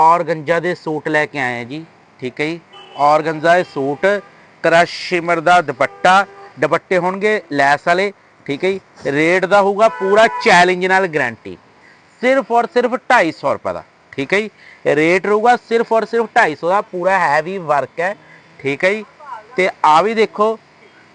ਔਰਗੰਜਾ ਦੇ ਸੂਟ ਲੈ ਕੇ ਆਏ ਆ ਜੀ, ਠੀਕ ਹੈ ਜੀ? ਔਰਗੰਜਾ ਦੇ ਸੂਟ, ਕ੍ਰਸ਼ ਸ਼ਿਮਰ ਦਾ ਦੁਪੱਟਾ, ਦੁਪੱਟੇ ਹੋਣਗੇ ਲੈਸ ਵਾਲੇ, ਠੀਕ ਹੈ ਜੀ? ਰੇਟ ਦਾ ਹੋਊਗਾ ਪੂਰਾ ਚੈਲੰਜ ਨਾਲ ਗਾਰੰਟੀ ਸਿਰਫ ਔਰ ਸਿਰਫ 250 ਰੁਪਏ ਦਾ, ਠੀਕ ਹੈ ਜੀ? ਰੇਟ ਰਹੂਗਾ ਸਿਰਫ ਔਰ ਸਿਰਫ 250 ਦਾ, ਪੂਰਾ ਹੈਵੀ ਵਰਕ ਹੈ, ਠੀਕ ਹੈ ਜੀ? ਤੇ ਆ ਵੀ ਦੇਖੋ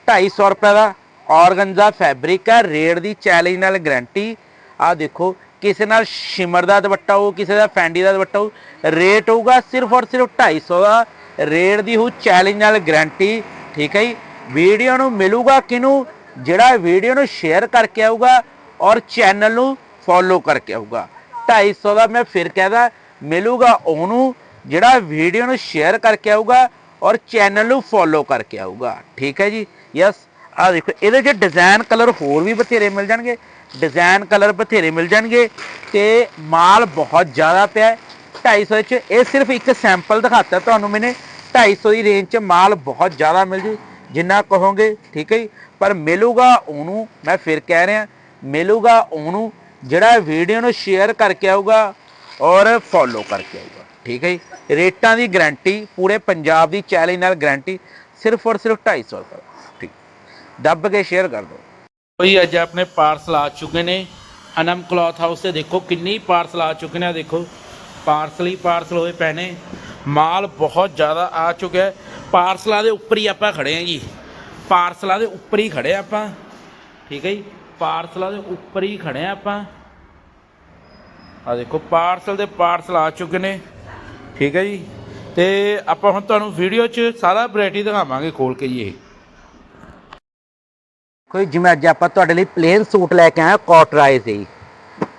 250 ਰੁਪਏ ਦਾ ਔਰਗੰਜ਼ਾ ਫੈਬਰਿਕ ਹੈ, ਰੇਟ ਦੀ ਚੈਲੰਜ ਨਾਲ ਗਾਰੰਟੀ ਆ ਦੇਖੋ ਕਿਸੇ ਨਾਲ ਸ਼ਿਮਰ ਦਾ ਦੁਪੱਟਾ ਹੋ ਕਿਸੇ ਦਾ ਫੈਂਡੀ ਦਾ ਦੁਪੱਟਾ ਹੋ ਰੇਟ ਹੋਊਗਾ ਸਿਰਫ ਔਰ ਸਿਰਫ 250 ਦਾ। ਰੇਟ ਦੀ ਹੋ ਚੈਲੰਜ ਨਾਲ ਗਾਰੰਟੀ ਠੀਕ ਹੈ ਜੀ? ਵੀਡੀਓ ਨੂੰ ਮਿਲੂਗਾ ਕਿਨੂੰ ਜਿਹੜਾ ਵੀਡੀਓ ਨੂੰ ਸ਼ੇਅਰ ਕਰਕੇ ਆਊਗਾ ਔਰ ਚੈਨਲ ਨੂੰ ਫੋਲੋ ਕਰਕੇ ਆਊਗਾ। 250 ਦਾ ਮੈਂ ਫਿਰ ਕਹਦਾ ਮਿਲੂਗਾ ਉਹਨੂੰ, ਜਿਹੜਾ ਵੀਡੀਓ ਨੂੰ ਸ਼ੇਅਰ ਕਰਕੇ ਆਊਗਾ ਔਰ ਚੈਨਲ ਨੂੰ ਫੋਲੋ ਕਰਕੇ ਆਊਗਾ। ਠੀਕ ਹੈ ਜੀ? ਯਸ ਆ ਦੇਖੋ, ਇਹਦੇ 'ਚ ਡਿਜ਼ਾਈਨ ਕਲਰ ਹੋਰ ਵੀ ਬਥੇਰੇ ਮਿਲ ਜਾਣਗੇ ਡਿਜ਼ਾਈਨ ਕਲਰ ਬਥੇਰੇ ਮਿਲ ਜਾਣਗੇ ਤੇ ਮਾਲ ਬਹੁਤ ਜ਼ਿਆਦਾ ਪਿਆ ਹੈ। 250 ਚ ਇਹ ਸਿਰਫ ਇੱਕ ਸੈਂਪਲ ਦਿਖਾਤਾ ਤੁਹਾਨੂੰ ਮੈਨੇ। 250 ਦੀ ਰੇਂਜ 'ਚ ਮਾਲ ਬਹੁਤ ਜ਼ਿਆਦਾ ਮਿਲ ਜੂ, ਜਿੰਨਾ ਕਹੋਗੇ, ਠੀਕ ਹੈ ਜੀ? ਪਰ ਮਿਲੂਗਾ ਉਹਨੂੰ, ਮੈਂ ਫਿਰ ਕਹਿ ਰਿਹਾ, ਮਿਲੂਗਾ ਉਹਨੂੰ, ਜਿਹੜਾ ਵੀਡੀਓ ਨੂੰ ਸ਼ੇਅਰ ਕਰਕੇ ਆਊਗਾ ਔਰ ਫੋਲੋ ਕਰਕੇ ਆਊਗਾ, ਠੀਕ ਹੈ ਜੀ? ਰੇਟਾਂ ਦੀ ਗਾਰੰਟੀ ਪੂਰੇ ਪੰਜਾਬ ਦੀ ਚੈਲੰਜ ਨਾਲ ਗਾਰੰਟੀ ਸਿਰਫ ਔਰ ਸਿਰਫ 250 ਰੁਪਏ। ਦੱਬ ਕੇ ਸ਼ੇਅਰ ਕਰ ਦਿਓ। ਕੋਈ ਅੱਜ ਆਪਣੇ ਪਾਰਸਲ ਆ ਚੁੱਕੇ ਨੇ। ਅਨਮ ਕਲੌਥ ਹਾਊਸ ਤੇ ਦੇਖੋ ਕਿੰਨੀ ਪਾਰਸਲ ਆ ਚੁੱਕੇ ਨੇ ਦੇਖੋ। ਪਾਰਸਲ ਹੀ ਪਾਰਸਲ ਹੋਏ ਪਏ ਨੇ। ਮਾਲ ਬਹੁਤ ਜ਼ਿਆਦਾ ਆ ਚੁੱਕਿਆ ਪਾਰਸਲਾਂ ਦੇ ਉੱਪਰ ਹੀ ਆਪਾਂ ਖੜੇ ਆਂ ਜੀ। ਪਾਰਸਲਾਂ ਦੇ ਉੱਪਰ ਹੀ ਖੜੇ ਆਂ ਆਪਾਂ। ਠੀਕ ਹੈ ਜੀ? ਪਾਰਸਲਾਂ ਦੇ ਉੱਪਰ ਹੀ ਖੜੇ ਆਂ ਆਪਾਂ। ਆ ਦੇਖੋ ਪਾਰਸਲ ਦੇ ਪਾਰਸਲ ਆ ਚੁੱਕੇ ਨੇ। ਠੀਕ ਹੈ ਜੀ? ਤੇ ਆਪਾਂ ਹੁਣ ਤੁਹਾਨੂੰ ਵੀਡੀਓ 'ਚ ਸਾਰਾ ਵੈਰਾਈਟੀ ਦਿਖਾਵਾਂਗੇ ਖੋਲ ਕੇ ਜੀ ਇਹ। ਕੋਈ ਜਿਵੇਂ ਅੱਜ ਆਪਾਂ ਤੁਹਾਡੇ ਲਈ ਪਲੇਨ ਸੂਟ ਲੈ ਕੇ ਆਇਆ ਕਾਟਰਾਈਜ਼ ਜੀ।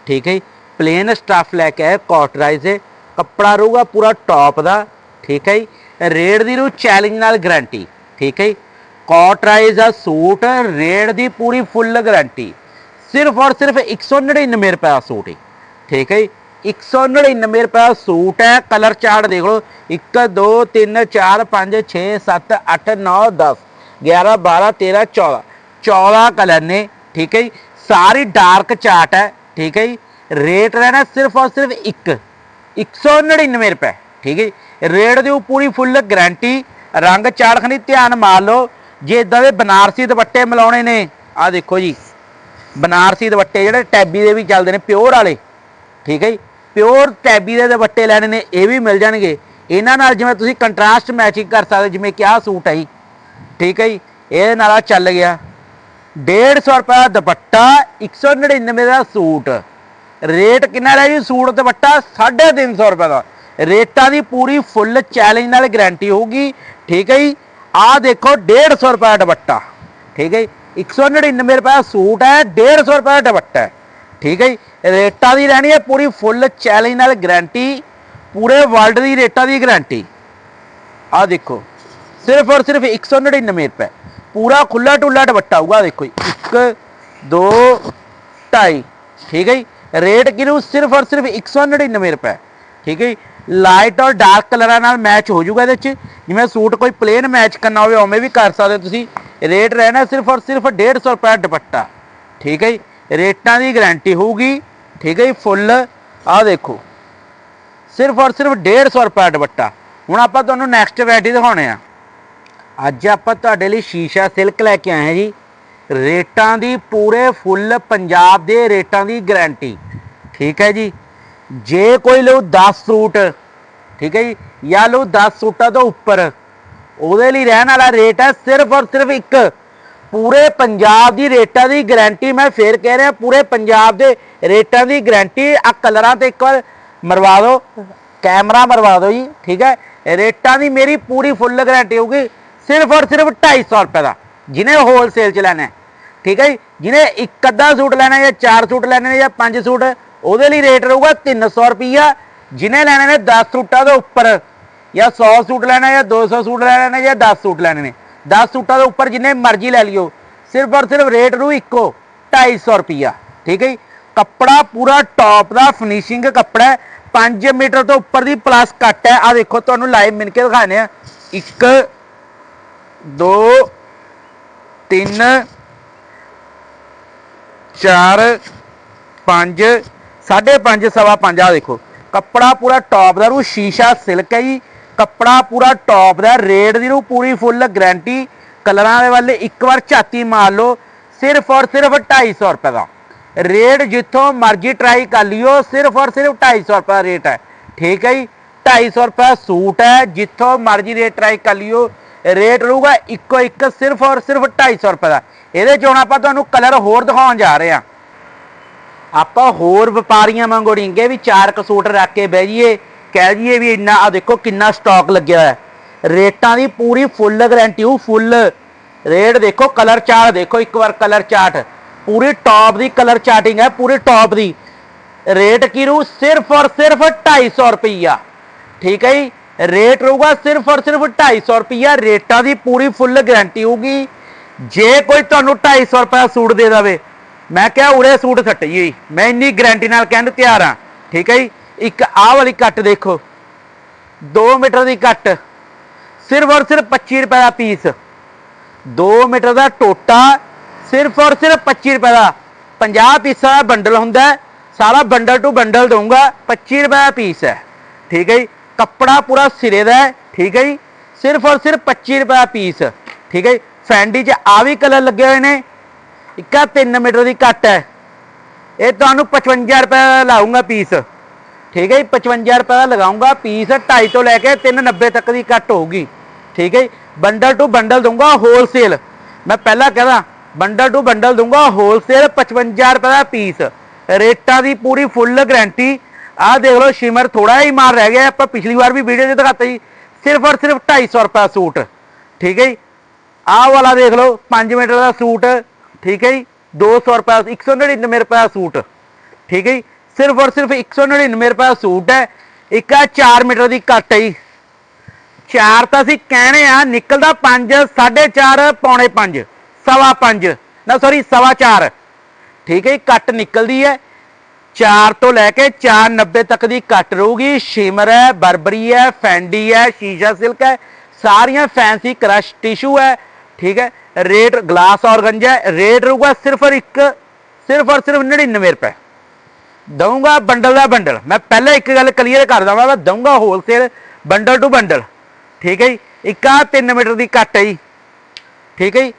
ਠੀਕ ਹੈ ਜੀ ਪਲੇਨ ਸਟਫ ਲੈ ਕੇ ਆਏ ਕਾਟਰਾਈਜ਼ ਹੈ ਕੱਪੜਾ ਰਹੂਗਾ ਪੂਰਾ ਟੌਪ ਦਾ, ਠੀਕ ਹੈ ਜੀ। ਰੇਟ ਦੀ ਰੂ ਚੈਲੰਜ ਨਾਲ ਗਾਰੰਟੀ ਠੀਕ ਹੈ ਜੀ। ਕਾਟਰਾਈਜ਼ ਦਾ ਸੂਟ, ਰੇਟ ਦੀ ਪੂਰੀ ਫੁੱਲ ਗਾਰੰਟੀ ਸਿਰਫ ਔਰ ਸਿਰਫ 199 ਰੁਪਏ ਦਾ ਸੂਟ ਹੈ ਠੀਕ ਹੈ ਜੀ 199 ਰੁਪਏ ਸੂਟ ਹੈ ਕਲਰ ਚਾਰਟ ਦੇਖ ਲਓ। 1 2 3 4 5 6 7 8 9 10 11 12 13 14 14 ਕਲਰ ਨੇ, ਠੀਕ ਹੈ ਜੀ? ਸਾਰੀ ਡਾਰਕ ਚਾਟ ਹੈ, ਠੀਕ ਹੈ ਜੀ? ਰੇਟ ਰਹਿਣਾ ਸਿਰਫ ਔਰ ਸਿਰਫ 1 199 ਰੁਪਏ, ਠੀਕ ਹੈ ਜੀ? ਰੇਟ ਦੀ ਉਹ ਪੂਰੀ ਫੁੱਲ ਗਾਰੰਟੀ ਰੰਗ ਚਾੜਖਣੀ ਧਿਆਨ ਮਾਰ ਲਓ। ਜੇ ਇਦਾਂ ਦੇ ਬਨਾਰਸੀ ਦੁਪੱਟੇ ਮਿਲਾਉਣੇ ਨੇ ਆ ਦੇਖੋ ਜੀ, ਬਨਾਰਸੀ ਦੁਪੱਟੇ ਜਿਹੜੇ ਟੈਬੀ ਦੇ ਵੀ ਚੱਲਦੇ ਨੇ, ਪਿਓਰ ਵਾਲੇ, ਠੀਕ ਹੈ ਜੀ? ਪਿਓਰ ਟੈਬੀ ਦੇ ਦੁਪੱਟੇ ਲੈਣੇ ਨੇ, ਇਹ ਵੀ ਮਿਲ ਜਾਣਗੇ। ਇਹਨਾਂ ਨਾਲ ਜਿਵੇਂ ਤੁਸੀਂ ਕੰਟਰਾਸਟ ਮੈਚਿੰਗ ਕਰ ਸਕਦੇ, ਜਿਵੇਂ ਕਿ ਆਹ ਸੂਟ ਹੈ ਜੀ, ਠੀਕ ਹੈ ਜੀ? ਇਹਦੇ ਨਾਲ ਆਹ ਚੱਲ ਗਿਆ। 150 ਰੁਪਏ ਦਾ ਦੁਪੱਟਾ 199 ਦਾ ਸੂਟ। ਰੇਟ ਕਿੰਨਾ ਰਹਿ ਜੀ ਸੂਟ ਦੁਪੱਟਾ? 350 ਰੁਪਏ ਦਾ। ਰੇਟਾਂ ਦੀ ਪੂਰੀ ਫੁੱਲ ਚੈਲੰਜ ਨਾਲ ਗਾਰੰਟੀ ਹੋਊਗੀ। ਠੀਕ ਹੈ ਜੀ? ਆਹ ਦੇਖੋ 150 ਰੁਪਏ ਦਾ ਦੁਪੱਟਾ। ਠੀਕ ਹੈ ਜੀ? 199 ਰੁਪਏ ਦਾ ਸੂਟ ਹੈ 150 ਰੁਪਏ ਦਾ ਦੁਪੱਟਾ ਹੈ। ਠੀਕ ਹੈ ਜੀ? ਰੇਟਾਂ ਦੀ ਰਹਿਣੀ ਹੈ ਪੂਰੀ ਫੁੱਲ ਚੈਲੰਜ ਨਾਲ ਗਾਰੰਟੀ। ਪੂਰੇ ਵਰਲਡ ਦੀ ਰੇਟਾਂ ਦੀ ਗਾਰੰਟੀ। ਆ ਦੇਖੋ, ਸਿਰਫ ਔਰ ਸਿਰਫ 199 ਰੁਪਏ। ਪੂਰਾ ਖੁੱਲਾ ਟੁੱਲਾ ਦੁਪੱਟਾ ਹੋਊਗਾ, ਦੇਖੋ 1 2 2.5 ਠੀਕ ਹੈ ਜੀ? ਰੇਟ ਕਿਨੂੰ ਸਿਰਫ ਔਰ ਸਿਰਫ 199 ਰੁਪਏ। ਠੀਕ ਹੈ ਜੀ? ਲਾਈਟ ਔਰ ਡਾਰਕ ਕਲਰਾਂ ਨਾਲ ਮੈਚ ਹੋ ਜਾਊਗਾ ਇਹਦੇ ਚ ਜਿਵੇਂ ਸੂਟ ਕੋਈ ਪਲੇਨ ਮੈਚ ਕਰਨਾ ਹੋਵੇ, ਉਵੇਂ ਵੀ ਕਰ ਸਕਦੇ ਹੋ ਤੁਸੀਂ। ਰੇਟ ਰਹਿਣਾ ਸਿਰਫ ਔਰ ਸਿਰਫ 150 ਰੁਪਏ ਦੁਪੱਟਾ। ਠੀਕ ਹੈ ਜੀ? ਰੇਟਾਂ ਦੀ ਗਾਰੰਟੀ ਹੋਊਗੀ। ਠੀਕ ਹੈ ਜੀ? ਫੁੱਲ ਆਹ ਦੇਖੋ। ਸਿਰਫ ਔਰ ਸਿਰਫ 150 ਰੁਪਏ ਦੁਪੱਟਾ। ਹੁਣ ਆਪਾਂ ਤੁਹਾਨੂੰ ਨੈਕਸਟ ਵੈਰਾਈਟੀ ਦਿਖਾਉਣੇ ਆ। ਅੱਜ ਆਪਾਂ ਤੁਹਾਡੇ ਲਈ ਸ਼ੀਸ਼ਾ ਸਿਲਕ ਲੈ ਕੇ ਆਏ ਹਾਂ ਜੀ। ਰੇਟਾਂ ਦੀ ਪੂਰੇ ਫੁੱਲ ਪੰਜਾਬ ਦੇ ਰੇਟਾਂ ਦੀ ਗਾਰੰਟੀ। ਠੀਕ ਹੈ ਜੀ। ਜੇ ਕੋਈ ਲਓ 10 ਸੂਟ, ਠੀਕ ਹੈ ਜੀ, ਜਾਂ ਲਓ 10 ਸੂਟਾਂ ਤੋਂ ਉੱਪਰ, ਉਹਦੇ ਲਈ ਰਹਿਣ ਵਾਲਾ ਰੇਟ ਹੈ ਸਿਰਫ ਔਰ ਸਿਰਫ ਇੱਕ। ਪੂਰੇ ਪੰਜਾਬ ਦੀ ਰੇਟਾਂ ਦੀ ਗਾਰੰਟੀ, ਮੈਂ ਫੇਰ ਕਹਿ ਰਿਹਾ, ਪੂਰੇ ਪੰਜਾਬ ਦੇ ਰੇਟਾਂ ਦੀ ਗਾਰੰਟੀ ਆ ਕਲਰਾਂ ਤੇ ਇੱਕ ਵਾਰ ਮਰਵਾ ਦਿਓ। ਕੈਮਰਾ ਮਰਵਾ ਦਿਓ ਜੀ, ਠੀਕ ਹੈ। ਰੇਟਾਂ ਦੀ ਮੇਰੀ ਪੂਰੀ ਫੁੱਲ ਗਾਰੰਟੀ ਹੋਊਗੀ। ਸਿਰਫ ਔਰ ਸਿਰਫ 250 ਰੁਪਏ ਦਾ, ਜਿਹਨੇ ਹੋਲਸੇਲ ਚ ਲੈਣਾ ਠੀਕ ਹੈ ਜੀ? ਜਿਹਨੇ ਇੱਕ ਅੱਧਾ ਸੂਟ ਲੈਣਾ ਜਾਂ ਚਾਰ ਸੂਟ ਲੈਣੇ ਨੇ ਜਾਂ ਪੰਜ ਸੂਟ, ਉਹਦੇ ਲਈ ਰੇਟ ਰਹੂਗਾ 300 ਰੁਪਈਆ, ਜਿਹਨੇ ਲੈਣੇ ਨੇ 10 ਸੂਟਾਂ ਦੇ ਉੱਪਰ, ਜਾਂ 100 ਸੂਟ ਲੈਣਾ ਜਾਂ 200 ਸੂਟ ਲੈਣੇ ਨੇ ਜਾਂ 10 ਸੂਟ ਲੈਣੇ ਨੇ 10 ਸੂਟਾਂ ਦੇ ਉੱਪਰ ਜਿੰਨੇ ਮਰਜ਼ੀ ਲੈ ਲਿਓ, ਸਿਰਫ ਔਰ ਸਿਰਫ ਰੇਟ ਰੂ ਇੱਕੋ 250 ਰੁਪਈਆ, ਠੀਕ ਹੈ ਜੀ? ਕੱਪੜਾ ਪੂਰਾ ਟੌਪ ਦਾ ਫਿਨਿਸ਼ਿੰਗ ਕੱਪੜਾ ਹੈ 5 ਮੀਟਰ ਤੋਂ ਉੱਪਰ ਦੀ ਪਲੱਸ ਕੱਟ ਹੈ। ਆ ਦੇਖੋ, ਤੁਹਾਨੂੰ ਲਾਈਵ ਮਿਲ ਕੇ ਦਿਖਾਣੇ ਆ 1 2 3 4 5 5.5 ਸਵਾ 5 ਆ ਦੇਖੋ। ਕੱਪੜਾ ਪੂਰਾ ਟੌਪ ਦਾ ਰੂ, ਸ਼ੀਸ਼ਾ ਸਿਲਕ ਹੈ ਜੀ। ਕੱਪੜਾ ਪੂਰਾ ਟੌਪ ਦਾ, ਰੇਟ ਦੀ ਰੂ, ਪੂਰੀ ਫੁੱਲ ਗਾਰੰਟੀ ਕਲਰਾਂ ਦੇ ਵੱਲ ਇੱਕ ਵਾਰ ਝਾਤੀ ਮਾਰ ਲਓ, ਸਿਰਫ ਔਰ ਸਿਰਫ 250 ਰੁਪਏ ਦਾ। ਰੇਟ ਜਿੱਥੋਂ ਮਰਜ਼ੀ ਟਰਾਈ ਕਰ ਲਿਓ, ਸਿਰਫ ਔਰ ਸਿਰਫ 250 ਰੁਪਏ ਦਾ ਰੇਟ ਹੈ। ਠੀਕ ਹੈ ਜੀ? 250 ਰੁਪਏ ਸੂਟ ਹੈ, ਜਿੱਥੋਂ ਮਰਜ਼ੀ ਰੇਟ ਟਰਾਈ ਕਰ ਲਿਓ। ਰੇਟ ਰਹੂਗਾ ਇੱਕੋ ਇੱਕ ਸਿਰਫ ਔਰ ਸਿਰਫ 250 ਰੁਪਏ ਦਾ। ਇਹਦੇ 'ਚ ਹੁਣ ਆਪਾਂ ਤੁਹਾਨੂੰ ਕਲਰ ਹੋਰ ਦਿਖਾਉਣ ਜਾ ਰਹੇ ਹਾਂ। ਆਪਾਂ ਹੋਰ ਵਪਾਰੀਆਂ ਵਾਂਗੂ ਡਿੰਗੇ ਵੀ ਚਾਰ ਕ ਰੱਖ ਕੇ ਬਹਿ ਜਾਈਏ, ਕਹਿ ਜਾਈਏ ਵੀ ਇੰਨਾ ਆ ਦੇਖੋ ਕਿੰਨਾ ਸਟਾਕ ਲੱਗਿਆ ਹੋਇਆ। ਰੇਟਾਂ ਦੀ ਪੂਰੀ ਫੁੱਲ ਗਾਰੰਟੀ ਉਹ ਫੁੱਲ ਰੇਟ ਦੇਖੋ ਕਲਰ ਚਾਰਟ ਦੇਖੋ, ਇੱਕ ਵਾਰ ਕਲਰ ਚਾਰਟ ਪੂਰੀ ਟੌਪ ਦੀ ਕਲਰ ਚਾਰਟਿੰਗ ਹੈ, ਪੂਰੀ ਟੌਪ ਦੀ। ਰੇਟ ਕੀ ਰੂ, ਸਿਰਫ ਔਰ ਸਿਰਫ 250 ਰੁਪਈਆ। ਠੀਕ ਹੈ ਜੀ? ਰੇਟ ਰਹੂਗਾ ਸਿਰਫ ਔਰ ਸਿਰਫ 250 ਰੁਪਈਆ, ਰੇਟਾਂ ਦੀ ਪੂਰੀ ਫੁੱਲ ਗਾਰੰਟੀ ਹੋਊਗੀ। ਜੇ ਕੋਈ ਤੁਹਾਨੂੰ 250 ਰੁਪਏ ਦਾ ਸੂਟ ਦੇ ਦੇਵੇ, ਮੈਂ ਕਿਹਾ ਉਰੇ ਸੂਟ ਸੱਟਈ ਹੋਈ। ਮੈਂ ਇੰਨੀ ਗਾਰੰਟੀ ਨਾਲ ਕਹਿਣ ਨੂੰ ਤਿਆਰ ਹਾਂ। ਠੀਕ ਹੈ ਜੀ? ਇੱਕ ਆਹ ਵਾਲੀ ਕੱਟ ਦੇਖੋ। 2 ਮੀਟਰ ਦੀ ਕੱਟ। ਸਿਰਫ ਔਰ ਸਿਰਫ 25 ਰੁਪਏ ਦਾ ਪੀਸ। 2 ਮੀਟਰ ਦਾ ਟੋਟਾ, ਸਿਰਫ ਔਰ ਸਿਰਫ 25 ਰੁਪਏ ਦਾ। 50 ਪੀਸਾਂ ਦਾ ਬੰਡਲ ਹੁੰਦਾ ਸਾਰਾ ਬੰਡਲ ਟੂ ਬੰਡਲ ਦਊਂਗਾ। 25 ਰੁਪਏ ਦਾ ਪੀਸ ਹੈ। ਠੀਕ ਹੈ ਜੀ? ਕੱਪੜਾ ਪੂਰਾ ਸਿਰੇ ਦਾ ਹੈ, ਠੀਕ ਹੈ ਜੀ? ਸਿਰਫ ਔਰ ਸਿਰਫ 25 ਰੁਪਏ ਦਾ ਪੀਸ ਠੀਕ ਹੈ ਜੀ? ਫੈਂਡੀ 'ਚ ਆ ਵੀ ਕਲਰ ਲੱਗੇ ਹੋਏ ਨੇ। ਇੱਕਾ 3 ਮੀਟਰ ਦੀ ਕੱਟ ਹੈ। ਇਹ ਤੁਹਾਨੂੰ 55 ਰੁਪਏ ਦਾ ਲਾਉਂਗਾ ਪੀਸ ਠੀਕ ਹੈ ਜੀ? 55 ਰੁਪਏ ਦਾ ਲਗਾਉਂਗਾ ਪੀਸ 2.5 ਤੋਂ ਲੈ ਕੇ 390 ਤੱਕ ਦੀ ਕੱਟ ਹੋਊਗੀ। ਠੀਕ ਹੈ ਜੀ? ਬੰਡਲ ਟੂ ਬੰਡਲ ਦੂੰਗਾ ਹੋਲਸੇਲ ਮੈਂ ਪਹਿਲਾਂ ਕਹਦਾ ਬੰਡਲ ਟੂ ਬੰਡਲ ਦੂੰਗਾ ਹੋਲਸੇਲ 55 ਰੁਪਏ ਦਾ ਪੀਸ ਰੇਟਾਂ ਦੀ ਪੂਰੀ ਫੁੱਲ ਗਾਰੰਟੀ ਆਹ ਦੇਖ ਲਓ, ਸ਼ਿਮਰ ਥੋੜਾ ਹੀ ਮਾਰ ਰਹਿ ਗਿਆ। ਆਪਾਂ ਪਿਛਲੀ ਵਾਰ ਵੀ ਵੀਡੀਓ 'ਚ ਦਿਖਾਤਾ ਜੀ। ਸਿਰਫ ਔਰ ਸਿਰਫ 250 ਰੁਪਏ ਦਾ ਸੂਟ। ਠੀਕ ਹੈ ਜੀ? ਆਹ ਵਾਲਾ ਦੇਖ ਲਓ 5 ਮੀਟਰ ਦਾ ਸੂਟ। ਠੀਕ ਹੈ ਜੀ? 200 ਰੁਪਏ 199 ਰੁਪਏ ਦਾ ਸੂਟ। ਠੀਕ ਹੈ ਜੀ? ਸਿਰਫ ਔਰ ਸਿਰਫ 199 ਰੁਪਏ ਦਾ ਸੂਟ ਹੈ। ਇੱਕ ਆ 4 ਮੀਟਰ ਦੀ ਕੱਟ ਹੈ ਜੀ। ਚਾਰ ਤਾਂ ਅਸੀਂ ਕਹਿਣੇ ਆ, ਨਿਕਲਦਾ 5 4.5 ਪੌਣੇ 5 ਸਵਾ 5 ਨਾ ਸੌਰੀ ਸਵਾ 4 ਠੀਕ ਹੈ ਜੀ? ਕੱਟ ਨਿਕਲਦੀ ਹੈ। 4 ਤੋਂ ਲੈ ਕੇ 490 ਤੱਕ ਦੀ ਕੱਟ ਰਹੂਗੀ। ਸ਼ਿਮਰ ਹੈ, ਬਰਬਰੀ ਹੈ, ਫੈਂਡੀ ਹੈ, ਸ਼ੀਸ਼ਾ ਸਿਲਕ ਹੈ। ਸਾਰੀਆਂ ਫੈਂਸੀ ਕ੍ਰਸ਼ ਟਿਸ਼ੂ ਹੈ। ਠੀਕ ਹੈ, ਰੇਟ ਗਲਾਸ ਔਰਗੰਜਾ ਹੈ। ਰੇਟ ਰਹੂਗਾ ਸਿਰਫ ਔਰ ਇੱਕ, ਸਿਰਫ ਔਰ ਸਿਰਫ 99 ਰੁਪਏ। ਦਊਂਗਾ ਬੰਡਲ ਦਾ ਬੰਡਲ ਮੈਂ ਪਹਿਲਾਂ ਇੱਕ ਗੱਲ ਕਲੀਅਰ ਕਰ ਦਵਾਂ, ਮੈਂ ਦਊਂਗਾ ਹੋਲਸੇਲ ਬੰਡਲ ਟੂ ਬੰਡਲ ਠੀਕ ਹੈ ਜੀ, ਇੱਕ ਆ 3 ਮੀਟਰ ਦੀ ਕੱਟ ਹੈ ਜੀ। ਠੀਕ ਹੈ ਜੀ,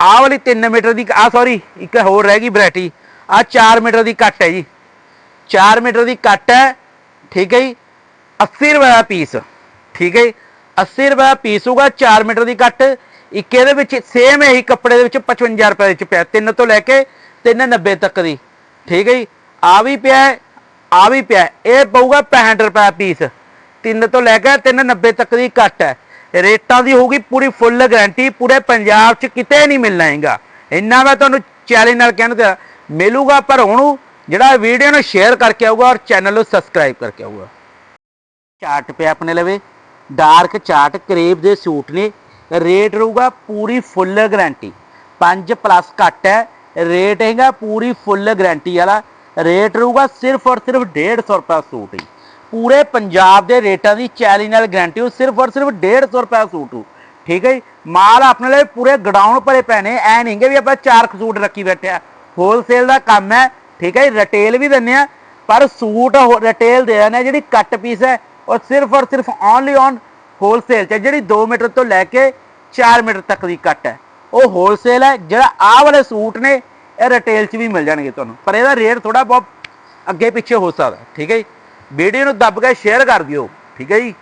ਆਹ ਵਾਲੀ 3 ਮੀਟਰ ਦੀ ਆ ਸੌਰੀ ਇੱਕ ਹੋਰ ਰਹਿ ਗਈ ਵੈਰਾਈਟੀ ਆ 4 ਮੀਟਰ ਦੀ ਕੱਟ ਹੈ ਜੀ। 4 ਮੀਟਰ ਦੀ ਕੱਟ ਹੈ ਠੀਕ ਹੈ ਜੀ। 80 ਰੁਪਏ ਦਾ ਪੀਸ ਠੀਕ ਹੈ ਜੀ। 80 ਰੁਪਏ ਦਾ ਪੀਸ ਹੋਊਗਾ 4 ਮੀਟਰ ਦੀ ਕੱਟ ਇੱਕ ਇਹਦੇ ਵਿੱਚ ਸੇਮ ਇਹੀ ਕੱਪੜੇ ਦੇ ਵਿੱਚ 55 ਰੁਪਏ ਵਿੱਚ ਪਿਆ ਤਿੰਨ ਤੋਂ ਲੈ ਕੇ 390 ਤੱਕ ਦੀ ਠੀਕ ਹੈ ਜੀ। ਆ ਵੀ ਪਿਆ ਹੈ, ਆ ਵੀ ਪਿਆ ਇਹ ਪਊਗਾ 65 ਰੁਪਏ ਦਾ ਪੀਸ ਤਿੰਨ ਤੋਂ ਲੈ ਕੇ 390 ਤੱਕ ਦੀ ਕੱਟ ਹੈ। ਰੇਟਾਂ ਦੀ ਹੋਊਗੀ ਪੂਰੀ ਫੁੱਲ ਗਾਰੰਟੀ ਪੂਰੇ ਪੰਜਾਬ 'ਚ ਕਿਤੇ ਨਹੀਂ ਮਿਲਣਾ ਹੈਗਾ। ਇੰਨਾ ਮੈਂ ਤੁਹਾਨੂੰ ਚੈਲੰਜ ਨਾਲ ਕਹਿਣ ਦਿਆ ਮਿਲੂਗਾ, ਪਰ ਹੁਣ ਜਿਹੜਾ ਵੀਡੀਓ ਨੂੰ ਸ਼ੇਅਰ ਕਰਕੇ ਆਊਗਾ ਔਰ ਚੈਨਲ ਨੂੰ ਸਬਸਕ੍ਰਾਈਬ ਕਰਕੇ ਆਊਗਾ। ਚਾਰਟ ਪਿਆ ਆਪਣੇ ਲਵੇ। ਡਾਰਕ ਚਾਰਟ ਕਰੇਬ ਦੇ ਸੂਟ ਨੇ। ਰੇਟ ਰਹੂਗਾ ਪੂਰੀ ਫੁੱਲ ਗਾਰੰਟੀ 5 ਪਲੱਸ ਘੱਟ ਹੈ। ਰੇਟ ਹੈਗਾ ਪੂਰੀ ਫੁੱਲ ਗਾਰੰਟੀ ਵਾਲਾ। ਰੇਟ ਰਹੂਗਾ ਸਿਰਫ ਔਰ ਸਿਰਫ 150 ਰੁਪਏ ਸੂਟ ਹੀ ਪੂਰੇ ਪੰਜਾਬ ਦੇ ਰੇਟਾਂ ਦੀ ਚੈਲੀ ਨਾਲ ਗਾਰੰਟੀ ਹੋ ਸਿਰਫ ਔਰ ਸਿਰਫ 150 ਰੁਪਏ ਸੂਟ ਹੋ ਠੀਕ ਹੈ ਜੀ? ਮਾਲ ਆਪਣੇ ਲਈ ਪੂਰੇ ਗਡਾਊਨ ਭਰੇ ਪੈਣੇ ਨੇ। ਐ ਨਹੀਂਗੇ ਵੀ ਆਪਾਂ ਚਾਰ ਕੁ ਸੂਟ ਰੱਖੀ ਬੈਠੇ ਆ। ਹੋਲਸੇਲ ਦਾ ਕੰਮ ਹੈ, ਠੀਕ ਹੈ ਜੀ ਰਿਟੇਲ ਵੀ ਦਿੰਨੇ ਆ ਪਰ ਸੂਟ ਰਿਟੇਲ ਦੇ ਦਿੰਦੇ ਆ ਜਿਹੜੀ ਕੱਟ ਪੀਸ ਹੈ, ਉਹ ਸਿਰਫ ਔਰ ਸਿਰਫ ਓਨਲੀ ਔਨ ਹੋਲਸੇਲ ਚ ਜਿਹੜੀ 2 ਮੀਟਰ ਤੋਂ ਲੈ ਕੇ 4 ਮੀਟਰ ਤੱਕ ਦੀ ਕੱਟ ਹੈ। ਉਹ ਹੋਲਸੇਲ ਹੈ, ਜਿਹੜਾ ਆਹ ਵਾਲੇ ਸੂਟ ਨੇ, ਇਹ ਰਿਟੇਲ 'ਚ ਵੀ ਮਿਲ ਜਾਣਗੇ ਤੁਹਾਨੂੰ। ਪਰ ਇਹਦਾ ਰੇਟ ਥੋੜਾ ਬਹੁਤ ਅੱਗੇ ਪਿੱਛੇ ਹੋ ਸਕਦਾ, ਠੀਕ ਹੈ ਜੀ। ਵੀਡੀਓ ਨੂੰ ਦੱਬ ਕੇ ਸ਼ੇਅਰ ਕਰ ਦਿਓ, ਠੀਕ ਹੈ ਜੀ।